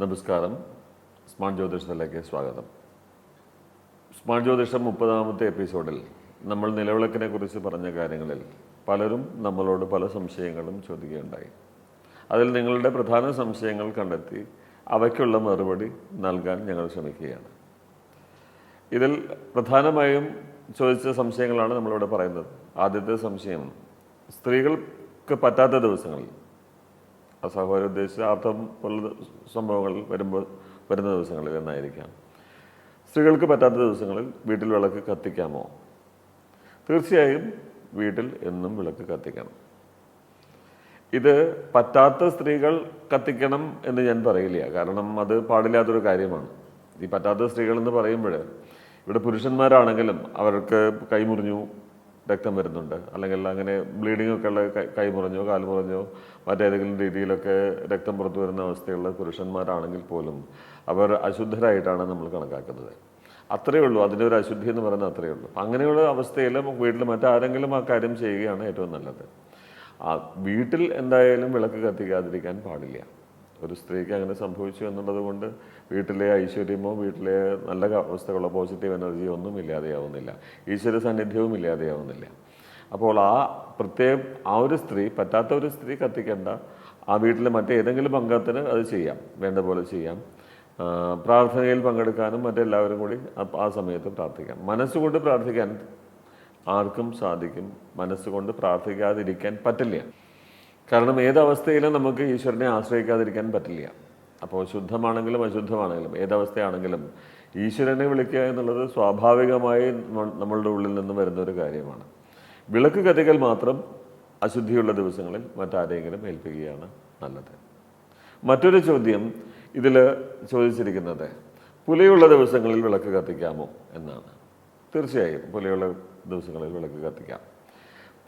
നമസ്കാരം സ്മാർട്ട് ജ്യോതിഷത്തിലേക്ക് സ്വാഗതം. സ്മാർട്ട് ജ്യോതിഷം മുപ്പതാമത്തെ എപ്പിസോഡിൽ നമ്മൾ നിലവിളക്കിനെ കുറിച്ച് പറഞ്ഞ കാര്യങ്ങളിൽ പലരും നമ്മളോട് പല സംശയങ്ങളും ചോദിക്കുകയുണ്ടായി. അതിൽ നിങ്ങളുടെ പ്രധാന സംശയങ്ങൾ കണ്ടെത്തി അവയ്ക്കുള്ള മറുപടി നൽകാൻ ഞങ്ങൾ ശ്രമിക്കുകയാണ്. ഇതിൽ പ്രധാനമായും ചോദിച്ച സംശയങ്ങളാണ് നമ്മളിവിടെ പറയുന്നത്. ആദ്യത്തെ സംശയം സ്ത്രീകൾക്ക് പറ്റാത്ത ദിവസങ്ങളിൽ ആ സഹോദര ഉദ്ദേശിച്ച പോലുള്ള സംഭവങ്ങൾ വരുമ്പോൾ വരുന്ന ദിവസങ്ങളിൽ എന്നായിരിക്കാം. സ്ത്രീകൾക്ക് പറ്റാത്ത ദിവസങ്ങളിൽ വീട്ടിൽ വിളക്ക് കത്തിക്കാമോ? തീർച്ചയായും വീട്ടിൽ എന്നും വിളക്ക് കത്തിക്കണം. ഇത് പറ്റാത്ത സ്ത്രീകൾ കത്തിക്കണം എന്ന് ഞാൻ പറയില്ല. കാരണം അത് പാടില്ലാത്തൊരു കാര്യമാണ്. ഈ പറ്റാത്ത സ്ത്രീകൾ എന്ന് പറയുമ്പോൾ ഇവിടെ പുരുഷന്മാരാണെങ്കിലും അവർക്ക് കൈമുറിഞ്ഞു രക്തം വരുന്നുണ്ട്. അല്ലെങ്കിൽ അങ്ങനെ ബ്ലീഡിംഗ് ഒക്കെ ഉള്ള കൈ- മുറിഞ്ഞോ കാൽ മുറിഞ്ഞോ മറ്റേതെങ്കിലും രീതിയിലൊക്കെ രക്തം പുറത്തു വരുന്ന അവസ്ഥയുള്ള പുരുഷന്മാരാണെങ്കിൽ പോലും അവർ അശുദ്ധരായിട്ടാണ് നമ്മൾ കണക്കാക്കുന്നത്. അത്രയേ ഉള്ളൂ. അതിന്റെ ഒരു അശുദ്ധി എന്ന് പറയുന്നത് അത്രയേ ഉള്ളൂ. അങ്ങനെയുള്ള അവസ്ഥയിൽ വീട്ടിൽ മറ്റാരെങ്കിലും ആ കാര്യം ചെയ്യുകയാണ് ഏറ്റവും നല്ലത്. ആ വീട്ടിൽ എന്തായാലും വിളക്ക് കത്തിക്കാതിരിക്കാൻ പാടില്ല. ഒരു സ്ത്രീക്ക് അങ്ങനെ സംഭവിച്ചു എന്നുള്ളത് കൊണ്ട് വീട്ടിലെ ഐശ്വര്യമോ വീട്ടിലെ നല്ല അവസ്ഥകളോ പോസിറ്റീവ് എനർജിയോ ഒന്നും ഇല്ലാതെയാവുന്നില്ല. ഈശ്വര സാന്നിധ്യവും ഇല്ലാതെയാവുന്നില്ല. അപ്പോൾ ആ പ്രത്യേക ആ ഒരു സ്ത്രീ പറ്റാത്ത ഒരു സ്ത്രീ കത്തിക്കേണ്ട ആ വീട്ടിലെ മറ്റേതെങ്കിലും അംഗത്തിന് അത് ചെയ്യാം വേണ്ട പോലെ ചെയ്യാം. പ്രാർത്ഥനയിൽ പങ്കെടുക്കാനും മറ്റെല്ലാവരും കൂടി ആ- സമയത്ത് പ്രാർത്ഥിക്കാം. മനസ്സുകൊണ്ട് പ്രാർത്ഥിക്കാൻ ആർക്കും സാധിക്കും. മനസ്സുകൊണ്ട് പ്രാർത്ഥിക്കാതിരിക്കാൻ പറ്റില്ല. കാരണം ഏതവസ്ഥയിലും നമുക്ക് ഈശ്വരനെ ആശ്രയിക്കാതിരിക്കാൻ പറ്റില്ല. അപ്പോൾ ശുദ്ധമാണെങ്കിലും അശുദ്ധമാണെങ്കിലും ഏതവസ്ഥയാണെങ്കിലും ഈശ്വരനെ വിളിക്കുക എന്നുള്ളത് സ്വാഭാവികമായി നമ്മ- നമ്മളുടെ ഉള്ളിൽ നിന്ന് വരുന്ന ഒരു കാര്യമാണ്. വിളക്ക് കഥകൾ മാത്രം അശുദ്ധിയുള്ള ദിവസങ്ങളിൽ മറ്റാരെങ്കിലും ഏൽപ്പിക്കുകയാണ് നല്ലത്. മറ്റൊരു ചോദ്യം ഇതിൽ ചോദിച്ചിരിക്കുന്നത് പുലയുള്ള ദിവസങ്ങളിൽ വിളക്ക് കത്തിക്കാമോ എന്നാണ്. തീർച്ചയായും പുലയുള്ള ദിവസങ്ങളിൽ വിളക്ക് കത്തിക്കാം.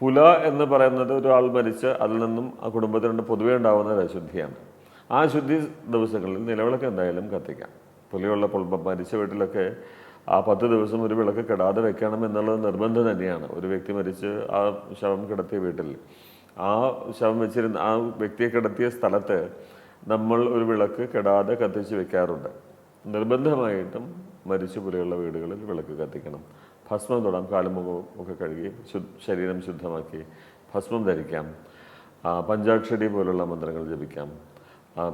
പുല എന്ന് പറയുന്നത് ഒരാൾ മരിച്ച് അതിൽ നിന്നും ആ കുടുംബത്തിനുണ്ട് പൊതുവേ ഉണ്ടാകുന്ന ഒരു അശുദ്ധിയാണ്. ആ ശുദ്ധി ദിവസങ്ങളിൽ നിലവിളക്ക് എന്തായാലും കത്തിക്കാം. ഇപ്പം മരിച്ച വീട്ടിലൊക്കെ ആ പത്ത് ദിവസം ഒരു വിളക്ക് കെടാതെ വെക്കണം എന്നുള്ളത് നിർബന്ധം തന്നെയാണ്. ഒരു വ്യക്തി മരിച്ച് ആ ശവം കിടത്തിയ വീട്ടിൽ. ആ ശവം വെച്ചിരുന്ന ആ വ്യക്തിയെ കിടത്തിയ സ്ഥലത്ത് നമ്മൾ ഒരു വിളക്ക് കെടാതെ കത്തിച്ച് വെക്കാറുണ്ട്. നിർബന്ധമായിട്ടും മരിച്ചു പുലിയുള്ള വീടുകളിൽ വിളക്ക് കത്തിക്കണം. ഭസ്മം തൊടാം കാലും മുഖവും ഒക്കെ കഴുകി ശരീരം ശുദ്ധമാക്കി ഭസ്മം ധരിക്കാം. പഞ്ചാക്ഷരി പോലുള്ള മന്ത്രങ്ങൾ ജപിക്കാം.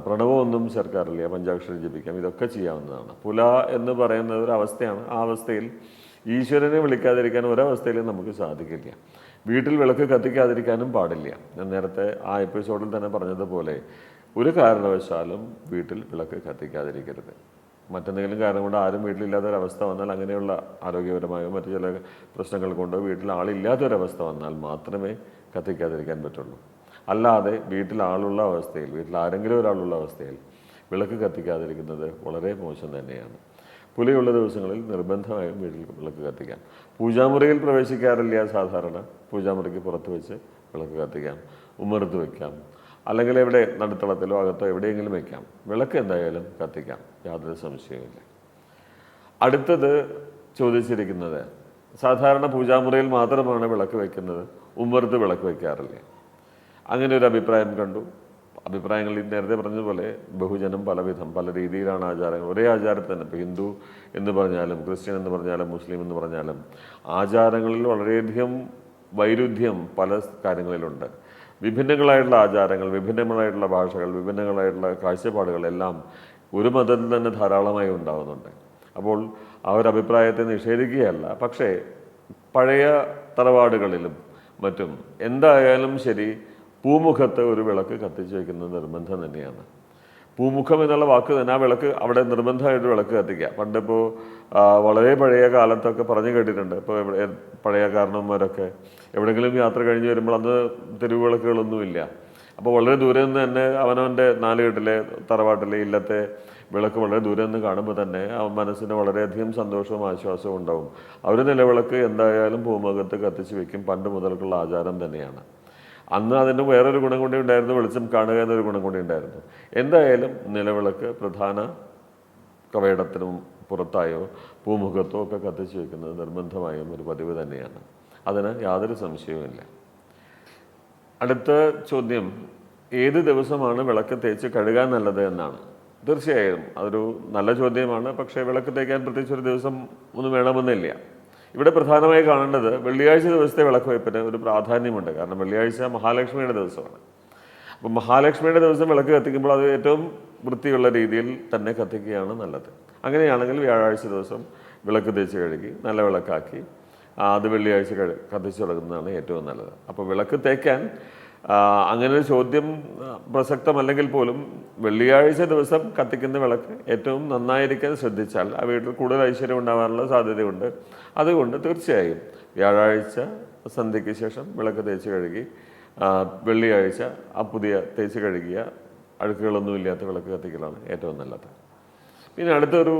പ്രണവമൊന്നും ചേർക്കാറില്ല പഞ്ചാക്ഷരി ജപിക്കാം. ഇതൊക്കെ ചെയ്യാവുന്നതാണ്. പുല എന്ന് പറയുന്ന ഒരു അവസ്ഥയാണ്. ആ അവസ്ഥയിൽ ഈശ്വരനെ വിളിക്കാതിരിക്കാൻ ഒരവസ്ഥയിലും നമുക്ക് സാധിക്കില്ല. വീട്ടിൽ വിളക്ക് കത്തിക്കാതിരിക്കാനും പാടില്ല. ഞാൻ നേരത്തെ ആ എപ്പിസോഡിൽ തന്നെ പറഞ്ഞതുപോലെ ഒരു കാരണവശാലും വീട്ടിൽ വിളക്ക് കത്തിക്കാതിരിക്കരുത്. മറ്റെന്തെങ്കിലും കാരണം കൊണ്ട് ആരും വീട്ടിലില്ലാത്ത അവസ്ഥ വന്നാൽ അങ്ങനെയുള്ള ആരോഗ്യപരമായ മറ്റു ചില പ്രശ്നങ്ങൾ കൊണ്ടോ വീട്ടിൽ ആളില്ലാത്തൊരവസ്ഥ വന്നാൽ മാത്രമേ കത്തിക്കാതിരിക്കാൻ പറ്റുള്ളൂ. അല്ലാതെ വീട്ടിൽ ആളുള്ള അവസ്ഥയിൽ വീട്ടിൽ ആരെങ്കിലും ഒരാളുള്ള അവസ്ഥയിൽ വിളക്ക് കത്തിക്കാതിരിക്കുന്നത് വളരെ മോശം തന്നെയാണ്. പുലിയുള്ള ദിവസങ്ങളിൽ നിർബന്ധമായും വീട്ടിൽ വിളക്ക് കത്തിക്കാം. പൂജാമുറിയിൽ പ്രവേശിക്കാറില്ല സാധാരണ. പൂജാമുറിക്ക് പുറത്ത് വെച്ച് വിളക്ക് കത്തിക്കാം. ഉമ്മറത്ത് വെക്കാം. അല്ലെങ്കിൽ എവിടെ നടുത്തളത്തിലോ അകത്തോ എവിടെയെങ്കിലും വയ്ക്കാം വിളക്ക് എന്തായാലും കത്തിക്കാം. യാതൊരു സംശയവുമില്ല. അടുത്തത് ചോദിച്ചിരിക്കുന്നത് സാധാരണ പൂജാമുറിയിൽ മാത്രമാണ് വിളക്ക് വയ്ക്കുന്നത് ഉമ്മർത്ത് വിളക്ക് വയ്ക്കാറില്ലേ അങ്ങനെ ഒരു അഭിപ്രായം കണ്ടു. അഭിപ്രായങ്ങളിൽ നേരത്തെ പറഞ്ഞതുപോലെ ബഹുജനം പലവിധം പല രീതിയിലാണ് ആചാരങ്ങൾ. ഒരേ ആചാരത്തിൽ തന്നെ ഇപ്പോൾ ഹിന്ദു എന്ന് പറഞ്ഞാലും ക്രിസ്ത്യൻ എന്ന് പറഞ്ഞാലും മുസ്ലിം എന്ന് പറഞ്ഞാലും ആചാരങ്ങളിൽ വളരെയധികം വൈരുദ്ധ്യം പല കാര്യങ്ങളിലുണ്ട്. വിഭിന്നങ്ങളായിട്ടുള്ള ആചാരങ്ങൾ വിഭിന്നങ്ങളായിട്ടുള്ള ഭാഷകൾ വിഭിന്നങ്ങളായിട്ടുള്ള കാഴ്ചപ്പാടുകൾ എല്ലാം ഒരു മതത്തിൽ തന്നെ ധാരാളമായി ഉണ്ടാകുന്നുണ്ട് അപ്പോൾ ഒരു അഭിപ്രായത്തെ നിഷേധിക്കുകയല്ല. പക്ഷേ പഴയ തറവാടുകളിലും മറ്റും എന്തായാലും ശരി പൂമുഖത്ത് ഒരു വിളക്ക് കത്തിച്ചു വയ്ക്കുന്നത് നിർബന്ധം തന്നെയാണ്. പൂമുഖം എന്നുള്ള വാക്ക് തന്നെ ആ വിളക്ക് അവിടെ നിർബന്ധമായിട്ട് വിളക്ക് കത്തിക്കുക. പണ്ടിപ്പോൾ വളരെ പഴയ കാലത്തൊക്കെ പറഞ്ഞു കേട്ടിട്ടുണ്ട്. ഇപ്പോൾ എവിടെ പഴയ കാരണവന്മാരൊക്കെ. എവിടെയെങ്കിലും യാത്ര കഴിഞ്ഞ് വരുമ്പോൾ അന്ന് തെരുവുവിളക്കുകളൊന്നുമില്ല. അപ്പോൾ വളരെ ദൂരെ നിന്ന് തന്നെ അവനവന്റെ നാലുകെട്ടിലെ തറവാട്ടിലെ ഇല്ലത്തെ വിളക്ക് വളരെ ദൂരെ നിന്ന് കാണുമ്പോൾ തന്നെ അവൻ മനസ്സിന് വളരെയധികം സന്തോഷവും ആശ്വാസവും ഉണ്ടാവും. അവർ നിലവിളക്ക് എന്തായാലും ഭൂമുഖത്ത് കത്തിച്ച് വെക്കും. പണ്ട് മുതൽക്കുള്ള ആചാരം തന്നെയാണ്. അന്ന് അതിന് വേറൊരു ഗുണം കൂടി ഉണ്ടായിരുന്നു വെളിച്ചം കാണുക എന്നൊരു ഗുണം കൂടി ഉണ്ടായിരുന്നു. എന്തായാലും നിലവിളക്ക് പ്രധാന കവയിടത്തിനും പുറത്തായോ പൂമുഖത്തോ ഒക്കെ കത്തിച്ച് വെക്കുന്നത് നിർബന്ധമായും ഒരു പതിവ് തന്നെയാണ്. അതിന് യാതൊരു സംശയവുമില്ല അടുത്ത ചോദ്യം ഏത് ദിവസമാണ് വിളക്ക് തേച്ച് കഴുകാൻ നല്ലത് എന്നാണ്. തീർച്ചയായും അതൊരു നല്ല ചോദ്യമാണ് പക്ഷേ വിളക്ക് തേക്കാൻ പ്രത്യേകിച്ച് ഒരു ദിവസം ഒന്നും വേണമെന്നില്ല. ഇവിടെ പ്രധാനമായി കാണേണ്ടത് വെള്ളിയാഴ്ച ദിവസത്തെ വിളക്ക് വയ്പ്പിന് ഒരു പ്രാധാന്യമുണ്ട്. കാരണം വെള്ളിയാഴ്ച മഹാലക്ഷ്മിയുടെ ദിവസമാണ്. അപ്പം മഹാലക്ഷ്മിയുടെ ദിവസം വിളക്ക് കത്തിക്കുമ്പോൾ അത് ഏറ്റവും വൃത്തിയുള്ള രീതിയിൽ തന്നെ കത്തിക്കുകയാണ് നല്ലത്. അങ്ങനെയാണെങ്കിൽ വ്യാഴാഴ്ച ദിവസം വിളക്ക് തേച്ച് കഴുകി നല്ല വിളക്കാക്കി അത് വെള്ളിയാഴ്ച കഴി കത്തിച്ചു തുടങ്ങുന്നതാണ് ഏറ്റവും നല്ലത്. അപ്പോൾ വിളക്ക് തേക്കാൻ അങ്ങനെ ഒരു ചോദ്യം പ്രസക്തമല്ലെങ്കിൽ പോലും വെള്ളിയാഴ്ച ദിവസം കത്തിക്കുന്ന വിളക്ക് ഏറ്റവും നന്നായിരിക്കാൻ ശ്രദ്ധിച്ചാൽ ആ വീട്ടിൽ കൂടുതൽ ഐശ്വര്യം ഉണ്ടാകാനുള്ള സാധ്യതയുണ്ട്. അതുകൊണ്ട് തീർച്ചയായും വ്യാഴാഴ്ച സന്ധ്യയ്ക്ക് ശേഷം വിളക്ക് തേച്ച് കഴുകി വെള്ളിയാഴ്ച ആ പുതിയ തേച്ച് കഴുകിയ അഴുക്കുകളൊന്നും ഇല്ലാത്ത വിളക്ക് കത്തിക്കലാണ് ഏറ്റവും നല്ലത്. പിന്നെ അടുത്തൊരു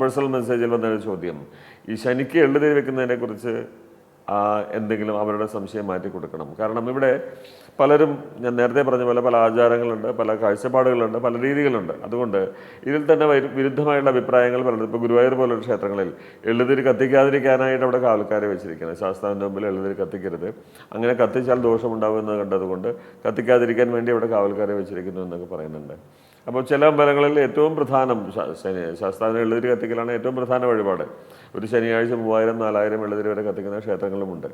പേഴ്സണൽ മെസ്സേജിൽ വന്നൊരു ചോദ്യം. ഈ ശനിക്ക് എള്ളുതിരി വെക്കുന്നതിനെ കുറിച്ച് ആ, എന്തെങ്കിലും അവരുടെ സംശയം മാറ്റി കൊടുക്കണം. കാരണം ഇവിടെ പലരും ഞാൻ നേരത്തെ പറഞ്ഞ പോലെ പല ആചാരങ്ങളുണ്ട് പല കാഴ്ചപ്പാടുകളുണ്ട് പല രീതികളുണ്ട്. അതുകൊണ്ട് ഇതിൽ തന്നെ വരു- വിരുദ്ധമായുള്ള അഭിപ്രായങ്ങൾ പലരും ഇപ്പോൾ ഗുരുവായൂർ പോലുള്ള ക്ഷേത്രങ്ങളിൽ എഴുതിരി കത്തിക്കാതിരിക്കാനായിട്ട് അവിടെ കാവൽക്കാരെ വെച്ചിരിക്കുന്നത്. ശാസ്താവിന്റെ മുമ്പിൽ എഴുതിരി കത്തിക്കരുത്. അങ്ങനെ കത്തിച്ചാൽ ദോഷമുണ്ടാകുമെന്ന് കണ്ടതുകൊണ്ട് കത്തിക്കാതിരിക്കാൻ വേണ്ടി അവിടെ കാവൽക്കാരെ വെച്ചിരിക്കുന്നു എന്നൊക്കെ പറയുന്നുണ്ട്. അപ്പോൾ ചില അമ്പലങ്ങളിൽ ഏറ്റവും പ്രധാനം ശാസ്താവിന് എഴുതിരി കത്തിക്കലാണ് ഏറ്റവും പ്രധാന വഴിപാട്. ഒരു ശനിയാഴ്ച മൂവായിരം നാലായിരം എഴുതിരി വരെ കത്തിക്കുന്ന ക്ഷേത്രങ്ങളുമുണ്ട്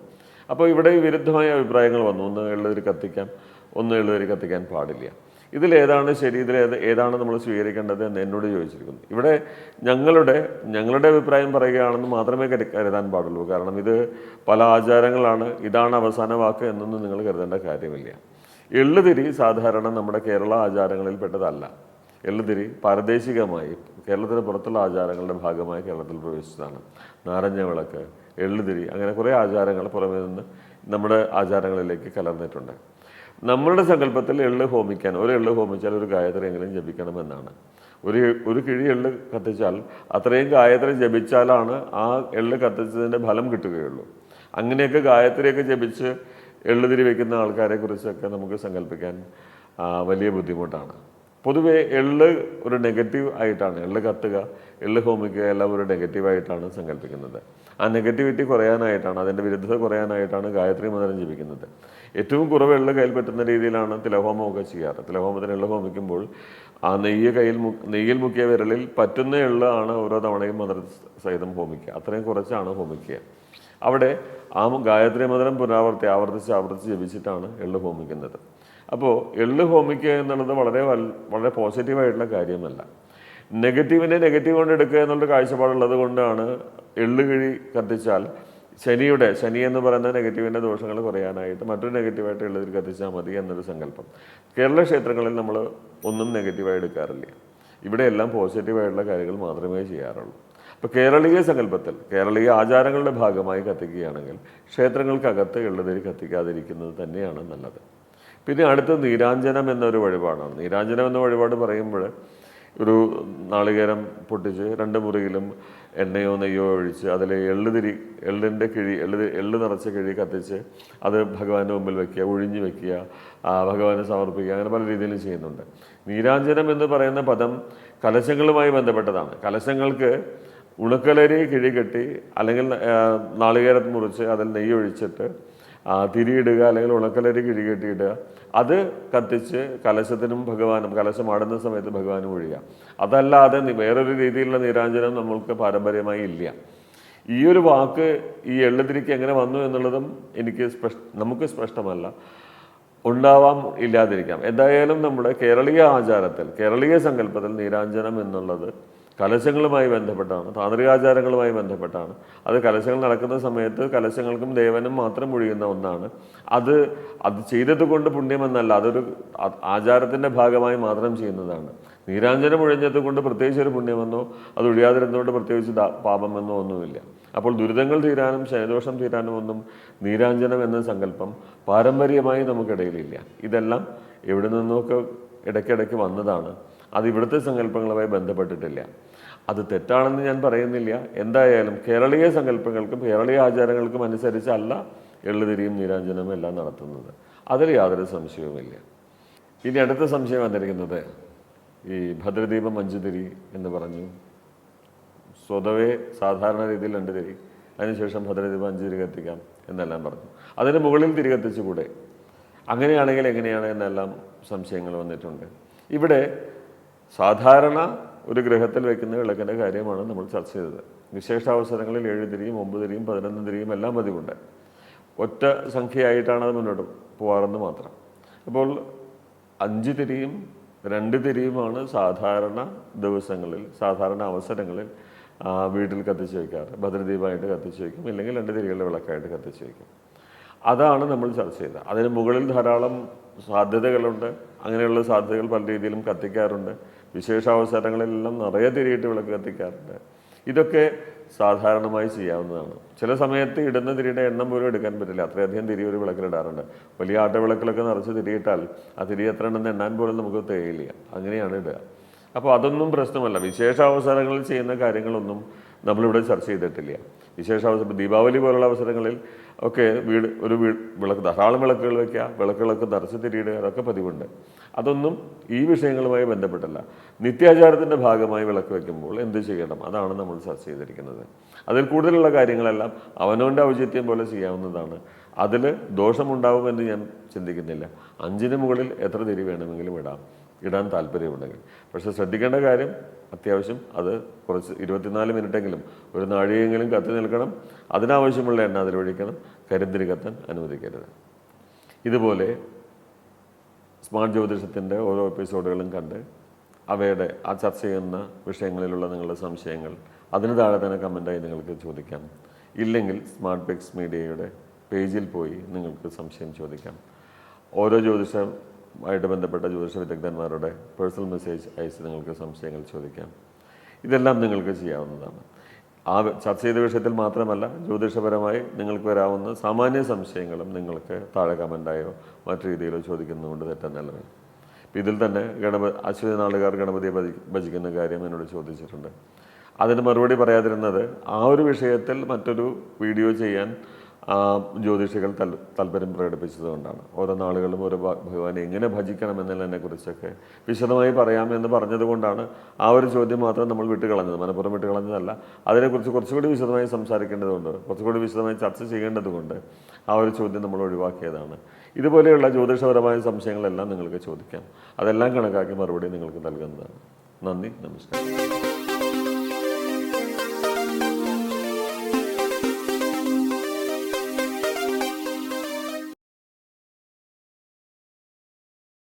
അപ്പോൾ ഇവിടെ വിരുദ്ധമായ അഭിപ്രായങ്ങൾ വന്നു. ഒന്ന് എഴുതിരി കത്തിക്കാൻ ഒന്ന് എഴുതിരി കത്തിക്കാൻ പാടില്ല. ഇതിലേതാണ് ശരി ഇതിൽ ഏത് ഏതാണ് നമ്മൾ സ്വീകരിക്കേണ്ടത് എന്ന് എന്നോട് ചോദിച്ചിരിക്കുന്നു. ഇവിടെ ഞങ്ങളുടെ ഞങ്ങളുടെ അഭിപ്രായം പറയുകയാണെന്ന് മാത്രമേ കരു- കരുതാൻ പാടുള്ളൂ. കാരണം ഇത് പല ആചാരങ്ങളാണ്. ഇതാണ് അവസാന വാക്ക് എന്നൊന്നും നിങ്ങൾ കരുതേണ്ട കാര്യമില്ല. എള്ളുതിരി സാധാരണ നമ്മുടെ കേരള ആചാരങ്ങളിൽ പെട്ടതല്ല. എള്ളുതിരി പാരദേശികമായി കേരളത്തിന് പുറത്തുള്ള ആചാരങ്ങളുടെ ഭാഗമായി കേരളത്തിൽ പ്രവേശിച്ചതാണ്. നാരഞ്ഞ വിളക്ക് എള്ളുതിരി അങ്ങനെ കുറേ ആചാരങ്ങൾ പുറമേ നിന്ന് നമ്മുടെ ആചാരങ്ങളിലേക്ക് കലർന്നിട്ടുണ്ട്. നമ്മളുടെ സങ്കല്പത്തിൽ എള്ള് ഹോമിക്കാൻ ഒരു എള്ള് ഹോമിച്ചാൽ ഒരു ഗായത്രി എങ്കിലും ജപിക്കണമെന്നാണ്. ഒരു ഒരു കിഴി എള്ള് കത്തിച്ചാൽ അത്രയും ഗായത്രി ജപിച്ചാലാണ് ആ എള്ള് കത്തിച്ചതിന്റെ ഫലം കിട്ടുകയുള്ളൂ. അങ്ങനെയൊക്കെ ഗായത്രിയൊക്കെ ജപിച്ച് എള്ളുതിരി വയ്ക്കുന്ന ആൾക്കാരെ കുറിച്ചൊക്കെ നമുക്ക് സങ്കല്പിക്കാൻ വലിയ ബുദ്ധിമുട്ടാണ്. പൊതുവെ എള്ള് ഒരു നെഗറ്റീവ് ആയിട്ടാണ് എള്ള് കത്തുക എള്ള് ഹോമിക്കുക എല്ലാം ഒരു നെഗറ്റീവായിട്ടാണ് സങ്കല്പിക്കുന്നത്. ആ നെഗറ്റിവിറ്റി കുറയാനായിട്ടാണ് അതിന്റെ വിരുദ്ധത കുറയാനായിട്ടാണ് ഗായത്രി മന്ത്രം ജപിക്കുന്നത്. ഏറ്റവും കുറവ് എള്ള് കയ്യിൽ പറ്റുന്ന രീതിയിലാണ് തിലഹോമമൊക്കെ ചെയ്യാറ്. തിലഹോമത്തിന് എള്ള് ഹോമിക്കുമ്പോൾ ആ നെയ്യ് കയ്യിൽ നെയ്യിൽ മുക്കിയ വിരലിൽ പറ്റുന്ന എള്ള് ആണ് ഓരോ തവണയും മന്ത്ര സഹിതം ഹോമിക്കുക. അത്രയും കുറച്ചാണ് ഹോമിക്കുക. അവിടെ ആ ഗായത്രി മന്ത്രം പുനരാവർത്തി ആവർത്തിച്ച് ആവർത്തിച്ച് ജപിച്ചിട്ടാണ് എള്ള് ഹോമിക്കുന്നത്. അപ്പോൾ എള്ള് ഹോമിക്കുക എന്നുള്ളത് വളരെ വളരെ പോസിറ്റീവായിട്ടുള്ള കാര്യമല്ല. നെഗറ്റീവിനെ നെഗറ്റീവ് കൊണ്ട് എടുക്കുക എന്നുള്ള കാഴ്ചപ്പാടുള്ളത് കൊണ്ടാണ് എള്ള് കിഴി കത്തിച്ചാൽ ശനിയുടെ ശനി എന്ന് പറയുന്ന നെഗറ്റീവിന്റെ ദോഷങ്ങൾ കുറയാനായിട്ട് മറ്റൊരു നെഗറ്റീവായിട്ട് എള്ളുതിൽ കത്തിച്ചാൽ മതി എന്നൊരു സങ്കല്പം. കേരള ക്ഷേത്രങ്ങളിൽ നമ്മൾ ഒന്നും നെഗറ്റീവായി എടുക്കാറില്ല. ഇവിടെയെല്ലാം പോസിറ്റീവായിട്ടുള്ള കാര്യങ്ങൾ മാത്രമേ ചെയ്യാറുള്ളൂ. അപ്പോൾ കേരളീയ സങ്കല്പത്തിൽ കേരളീയ ആചാരങ്ങളുടെ ഭാഗമായി കത്തിക്കുകയാണെങ്കിൽ ക്ഷേത്രങ്ങൾക്കകത്ത് എള്ളുതിരി കത്തിക്കാതിരിക്കുന്നത് തന്നെയാണ് നല്ലത്. പിന്നെ അടുത്ത നീരാഞ്ജനം എന്നൊരു വഴിപാടാണ്. നീരാഞ്ജനം എന്ന വഴിപാട് പറയുമ്പോൾ ഒരു നാളികേരം പൊട്ടിച്ച് രണ്ട് മുറിയിലും എണ്ണയോ നെയ്യോ ഒഴിച്ച് അതിൽ എള്ളുതിരി എള്ളിന്റെ കിഴി എള്ളു എള്ള് നിറച്ച കിഴി കത്തിച്ച് അത് ഭഗവാന്റെ മുമ്പിൽ വെക്കുക ഒഴിഞ്ഞു വെക്കുക ഭഗവാന് സമർപ്പിക്കുക അങ്ങനെ പല രീതിയിലും ചെയ്യുന്നുണ്ട്. നീരാഞ്ജനം എന്ന് പറയുന്ന പദം കലശങ്ങളുമായി ബന്ധപ്പെട്ടതാണ്. കലശങ്ങൾക്ക് ഉണക്കലരി കിഴികെട്ടി അല്ലെങ്കിൽ നാളികേരം മുറിച്ച് അതിൽ നെയ്യ് ഒഴിച്ചിട്ട് തിരിയിടുക അല്ലെങ്കിൽ ഉണക്കലരി കിഴികെട്ടിയിടുക അത് കത്തിച്ച് കലശത്തിനും ഭഗവാനും കലശം ആടുന്ന സമയത്ത് ഭഗവാനും ഒഴിയുക. അതല്ലാതെ വേറൊരു രീതിയിലുള്ള നീരാഞ്ജനം നമ്മൾക്ക് പാരമ്പര്യമായി ഇല്ല. ഈ ഒരു വാക്ക് ഈ എള്ളുതിരിക്ക് എങ്ങനെ വന്നു എന്നുള്ളതും എനിക്ക് സ്പഷ്ട നമുക്ക് സ്പഷ്ടമല്ല. ഉണ്ടാവാം ഇല്ലാതിരിക്കാം. എന്തായാലും നമ്മുടെ കേരളീയ ആചാരത്തിൽ കേരളീയ സങ്കല്പത്തിൽ നീരാഞ്ജനം എന്നുള്ളത് കലശങ്ങളുമായി ബന്ധപ്പെട്ടാണ് താന്ത്രികാചാരങ്ങളുമായി ബന്ധപ്പെട്ടാണ്. അത് കലശങ്ങൾ നടക്കുന്ന സമയത്ത് കലശങ്ങൾക്കും ദേവനും മാത്രം ഒഴിയുന്ന ഒന്നാണ്. അത് അത് ചെയ്തത് കൊണ്ട് പുണ്യമെന്നല്ല അതൊരു ആചാരത്തിന്റെ ഭാഗമായി മാത്രം ചെയ്യുന്നതാണ്. നീരാഞ്ജനം ഒഴിഞ്ഞത് കൊണ്ട് പ്രത്യേകിച്ച് ഒരു പുണ്യമെന്നോ അത് ഒഴിയാതിരുന്നതുകൊണ്ട് പ്രത്യേകിച്ച് പാപമെന്നോ ഒന്നുമില്ല. അപ്പോൾ ദുരിതങ്ങൾ തീരാനും ശനിദോഷം തീരാനും ഒന്നും നീരാഞ്ജനം എന്ന സങ്കല്പം പാരമ്പര്യമായി നമുക്കിടയിലില്ല. ഇതെല്ലാം എവിടെ നിന്നൊക്കെ ഇടയ്ക്കിടയ്ക്ക് വന്നതാണ്. അത് ഇവിടുത്തെ സങ്കല്പങ്ങളുമായി ബന്ധപ്പെട്ടിട്ടില്ല. അത് തെറ്റാണെന്ന് ഞാൻ പറയുന്നില്ല. എന്തായാലും കേരളീയ സങ്കല്പങ്ങൾക്കും കേരളീയ ആചാരങ്ങൾക്കും അനുസരിച്ചല്ല എള്ളുതിരിയും നീരാഞ്ജനവും എല്ലാം നടത്തുന്നത്. അതിൽ യാതൊരു സംശയവുമില്ല. ഇനി അടുത്ത സംശയം വന്നിരിക്കുന്നത് ഈ ഭദ്രദീപ അഞ്ചുതിരി എന്ന് പറഞ്ഞു. സ്വതവേ സാധാരണ രീതിയിൽ രണ്ട് തിരി. അതിനുശേഷം ഭദ്രദീപ അഞ്ച് തിരി കത്തിക്കാം എന്നെല്ലാം പറഞ്ഞു. അതിന് മുകളിൽ തിരി കത്തിച്ചുകൂടെ? അങ്ങനെയാണെങ്കിൽ എങ്ങനെയാണ് എന്നെല്ലാം സംശയങ്ങൾ വന്നിട്ടുണ്ട്. ഇവിടെ സാധാരണ ഒരു ഗ്രഹത്തിൽ വെക്കുന്ന വിളക്കിന്റെ കാര്യമാണ് നമ്മൾ ചർച്ച ചെയ്തത്. വിശേഷാവസരങ്ങളിൽ ഏഴ് തിരിയും ഒമ്പത് തിരിയും പതിനൊന്ന് തിരിയും എല്ലാം പതിവുണ്ട്. ഒറ്റ സംഖ്യയായിട്ടാണ് അത് മുന്നോട്ട് പോകാറെന്ന് മാത്രം. അപ്പോൾ അഞ്ച് തിരിയും രണ്ട് തിരിയുമാണ് സാധാരണ ദിവസങ്ങളിൽ സാധാരണ അവസരങ്ങളിൽ വീട്ടിൽ കത്തിച്ച് വയ്ക്കാറ്. ഭദ്രദീപമായിട്ട് കത്തിച്ച് വയ്ക്കും ഇല്ലെങ്കിൽ രണ്ട് തിരികളുടെ വിളക്കായിട്ട് കത്തിച്ച് വയ്ക്കും. അതാണ് നമ്മൾ ചർച്ച ചെയ്തത്. അതിന് മുകളിൽ ധാരാളം സാധ്യതകളുണ്ട്. അങ്ങനെയുള്ള സാധ്യതകൾ പല രീതിയിലും കത്തിക്കാറുണ്ട്. വിശേഷാവസരങ്ങളിലെല്ലാം നിറയെ തിരിയിട്ട് വിളക്ക് കത്തിക്കാറുണ്ട്. ഇതൊക്കെ സാധാരണമായി ചെയ്യാവുന്നതാണ്. ചില സമയത്ത് ഇടുന്ന തിരിയുടെ എണ്ണം പോലും എടുക്കാൻ പറ്റില്ല. അത്രയധികം തിരി ഒരു വിളക്കിലിടാറുണ്ട്. വലിയ ആട്ടവിളക്കിലൊക്കെ നിറച്ച് തിരിയിട്ടാൽ ആ തിരി എത്ര ഉണ്ടെന്ന് എണ്ണാൻ പോലും നമുക്ക് തികയില്ല അങ്ങനെയാണ് ഇടുക. അപ്പോൾ അതൊന്നും പ്രശ്നമല്ല. വിശേഷാവസരങ്ങളിൽ ചെയ്യുന്ന കാര്യങ്ങളൊന്നും നമ്മളിവിടെ ചർച്ച ചെയ്തിട്ടില്ല. വിശേഷാവസരം ദീപാവലി പോലുള്ള അവസരങ്ങളിൽ ഒക്കെ വീട് ഒരു വീട് വിളക്ക് ധാരാളം വിളക്കുകൾ വയ്ക്കുക വിളക്കുകളൊക്കെ നിറച്ച് തിരിയിടുക അതൊക്കെ പതിവുണ്ട്. അതൊന്നും ഈ വിഷയങ്ങളുമായി ബന്ധപ്പെട്ടല്ല. നിത്യാചാരത്തിന്റെ ഭാഗമായി വിളക്ക് വയ്ക്കുമ്പോൾ എന്ത് ചെയ്യണം? അതാണ് നമ്മൾ ചർച്ച ചെയ്തിരിക്കുന്നത്. അതിൽ കൂടുതലുള്ള കാര്യങ്ങളെല്ലാം അവനവന്റെ ഔചിത്യം പോലെ ചെയ്യാവുന്നതാണ്. അതിൽ ദോഷമുണ്ടാവുമെന്ന് ഞാൻ ചിന്തിക്കുന്നില്ല. അഞ്ചിന് മുകളിൽ എത്ര തിരി വേണമെങ്കിലും ഇടാം. ഇടാൻ താല്പര്യമുണ്ടെങ്കിൽ. പക്ഷേ ശ്രദ്ധിക്കേണ്ട കാര്യം അത്യാവശ്യം അത് കുറച്ച് ഇരുപത്തിനാല് മിനിറ്റെങ്കിലും ഒരു നാഴികയെങ്കിലും കത്തി നിൽക്കണം. അതിനാവശ്യമുള്ള എണ്ണ അതിലൊഴിക്കണം കരിന്തിരി കത്താൻ അനുവദിക്കരുത്. ഇതുപോലെ സ്മാർട്ട് ജ്യോതിഷത്തിന്റെ ഓരോ എപ്പിസോഡുകളും കണ്ട് അവയുടെ ആ ചർച്ച ചെയ്യുന്ന വിഷയങ്ങളിലുള്ള നിങ്ങളുടെ സംശയങ്ങൾ അതിന് താഴെ തന്നെ കമന്റായി നിങ്ങൾക്ക് ചോദിക്കാം. ഇല്ലെങ്കിൽ സ്മാർട്ട് പിക്സ് മീഡിയയുടെ പേജിൽ പോയി നിങ്ങൾക്ക് സംശയം ചോദിക്കാം. ഓരോ ജ്യോതിഷമായിട്ട് ബന്ധപ്പെട്ട ജ്യോതിഷ വിദഗ്ധന്മാരുടെ പേഴ്സണൽ മെസ്സേജ് അയച്ച് നിങ്ങൾക്ക് സംശയങ്ങൾ ചോദിക്കാം. ഇതെല്ലാം നിങ്ങൾക്ക് ചെയ്യാവുന്നതാണ്. ആ ചർച്ച ചെയ്ത വിഷയത്തിൽ മാത്രമല്ല ജ്യോതിഷപരമായി നിങ്ങൾക്ക് വരാവുന്ന സാമാന്യ സംശയങ്ങളും നിങ്ങൾക്ക് താഴെ കമന്റായോ മറ്റു രീതിയിലോ ചോദിക്കുന്നതുകൊണ്ട് ഇപ്പം ഇതിൽ തന്നെ ഗണപതി അശ്വതി നാളുകാർ ഗണപതിയെ ഭജി ഭജിക്കുന്ന കാര്യം എന്നോട് ചോദിച്ചിട്ടുണ്ട്. അതിന് മറുപടി പറയാതിരുന്നത് ആ ഒരു വിഷയത്തിൽ മറ്റൊരു വീഡിയോ ചെയ്യാൻ ജ്യോതിഷികൾ തൽ താല്പര്യം പ്രകടിപ്പിച്ചതുകൊണ്ടാണ്. ഓരോ നാളുകളും ഓരോ ഭഗവാനെ എങ്ങനെ ഭജിക്കണം എന്നതിനെ കുറിച്ചൊക്കെ വിശദമായി പറയാമെന്ന് പറഞ്ഞതുകൊണ്ടാണ് ആ ഒരു ചോദ്യം മാത്രം നമ്മൾ വിട്ടുകളഞ്ഞത്. മനഃപൂർവം വിട്ടുകളഞ്ഞതല്ല. അതിനെക്കുറിച്ച് കുറച്ചുകൂടി വിശദമായി സംസാരിക്കേണ്ടതുണ്ട്. കുറച്ചുകൂടി വിശദമായി ചർച്ച ചെയ്യേണ്ടതുകൊണ്ട് ആ ഒരു ചോദ്യം നമ്മൾ ഒഴിവാക്കിയതാണ്. ഇതുപോലെയുള്ള ജ്യോതിഷപരമായ സംശയങ്ങളെല്ലാം നിങ്ങൾക്ക് ചോദിക്കാം. അതെല്ലാം കണക്കാക്കി മറുപടി നിങ്ങൾക്ക് നൽകുന്നതാണ്. നന്ദി നമസ്കാരം.